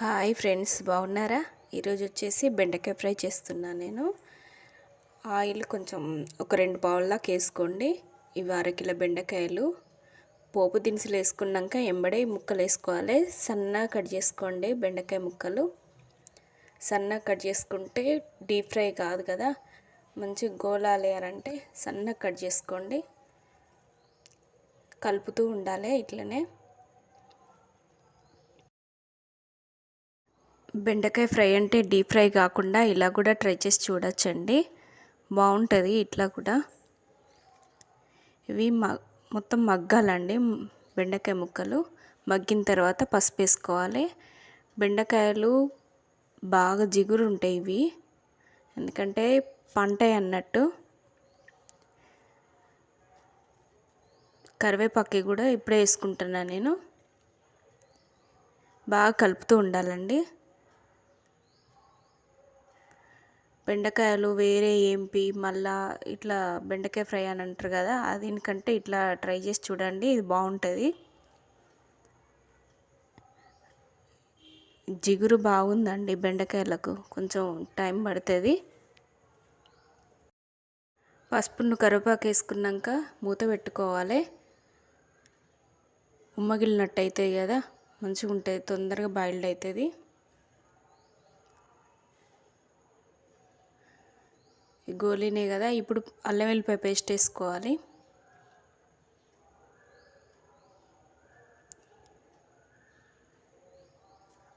Hi friends బాగున్నారా? ఈరోజు వచ్చేసి బెండకాయ ఫ్రై చేస్తున్నాను నేను. ఆయిల్ కొంచెం ఒక రెండు పావుల్లాకి వేసుకోండి. ఇవి అరకిలో బెండకాయలు. పోపు దినుసులు వేసుకున్నాక ఎంబడే ముక్కలు వేసుకోవాలి. సన్నగా కట్ చేసుకోండి బెండకాయ ముక్కలు. సన్నగా కట్ చేసుకుంటే డీప్ ఫ్రై కాదు కదా? మంచి గోలాలేయాలంటే సన్నగా కట్ చేసుకోండి. కలుపుతూ ఉండాలి ఇట్లనే. బెండకాయ ఫ్రై అంటే డీప్ ఫ్రై కాకుండా ఇలా కూడా ట్రై చేసి చూడొచ్చండి. బాగుంటుంది ఇట్లా కూడా. ఇవి మ మొత్తం మగ్గాలండి బెండకాయ ముక్కలు. మగ్గిన తర్వాత పసుపు వేసుకోవాలి. బెండకాయలు బాగా జిగురు ఉంటాయి ఇవి. ఎందుకంటే పంట అన్నట్టు. కరివేపాకి కూడా ఇప్పుడే వేసుకుంటున్నాను నేను. బాగా కలుపుతూ ఉండాలండి. బెండకాయలు వేరే ఏంపి మళ్ళా ఇట్లా బెండకాయ ఫ్రై అని అంటారు కదా దీనికంటే ఇట్లా ట్రై చేసి చూడండి ఇది బాగుంటుంది. జిగురు బాగుందండి బెండకాయలకు కొంచెం టైం పడుతుంది. పసుపును కరివేపాకు వేసుకున్నాక మూత పెట్టుకోవాలి. ఉమ్మగిలినట్టు అవుతుంది కదా మంచిగా ఉంటుంది తొందరగా బాయిల్డ్ అవుతుంది. గోలీనే కదా ఇప్పుడు అల్లం వెల్లిపాయ పేస్ట్ వేసుకోవాలి.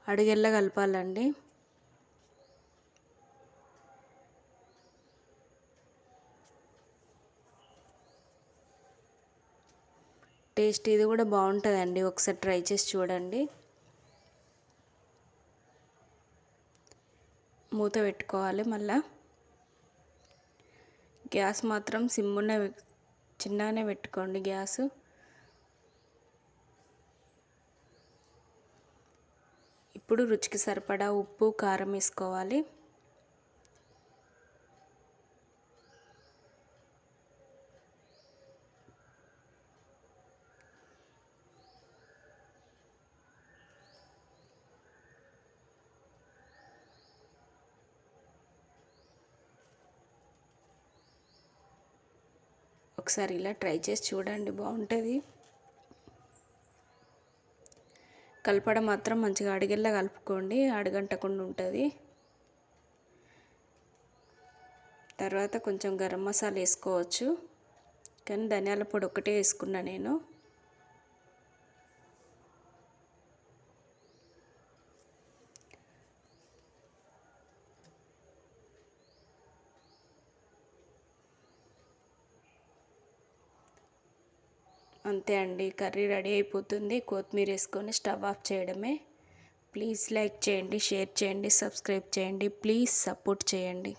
అడిగెల్లా కలపాలండి. టేస్ట్ ఇది కూడా బాగుంటుందండి ఒకసారి ట్రై చేసి చూడండి. మూత పెట్టుకోవాలి మళ్ళీ. గ్యాస్ మాత్రం సిమ్మునే చిన్నగానే పెట్టుకోండి గ్యాస్. ఇప్పుడు రుచికి సరిపడా ఉప్పు కారం వేసుకోవాలి. ఒకసారి ఇలా ట్రై చేసి చూడండి బాగుంటుంది. కలపడం మాత్రం మంచిగా అడిగేలా కలుపుకోండి అడగంటకుండా ఉంటుంది. తర్వాత కొంచెం గరం మసాలా వేసుకోవచ్చు. కానీ ధనియాల పొడి ఒకటే వేసుకున్నా నేను. అంతే అండి కర్రీ రెడీ అయిపోతుంది. కొత్తిమీర వేసుకొని స్టవ్ ఆఫ్ చేయడమే. ప్లీజ్ లైక్ చేయండి షేర్ చేయండి సబ్స్క్రైబ్ చేయండి. ప్లీజ్ సపోర్ట్ చేయండి.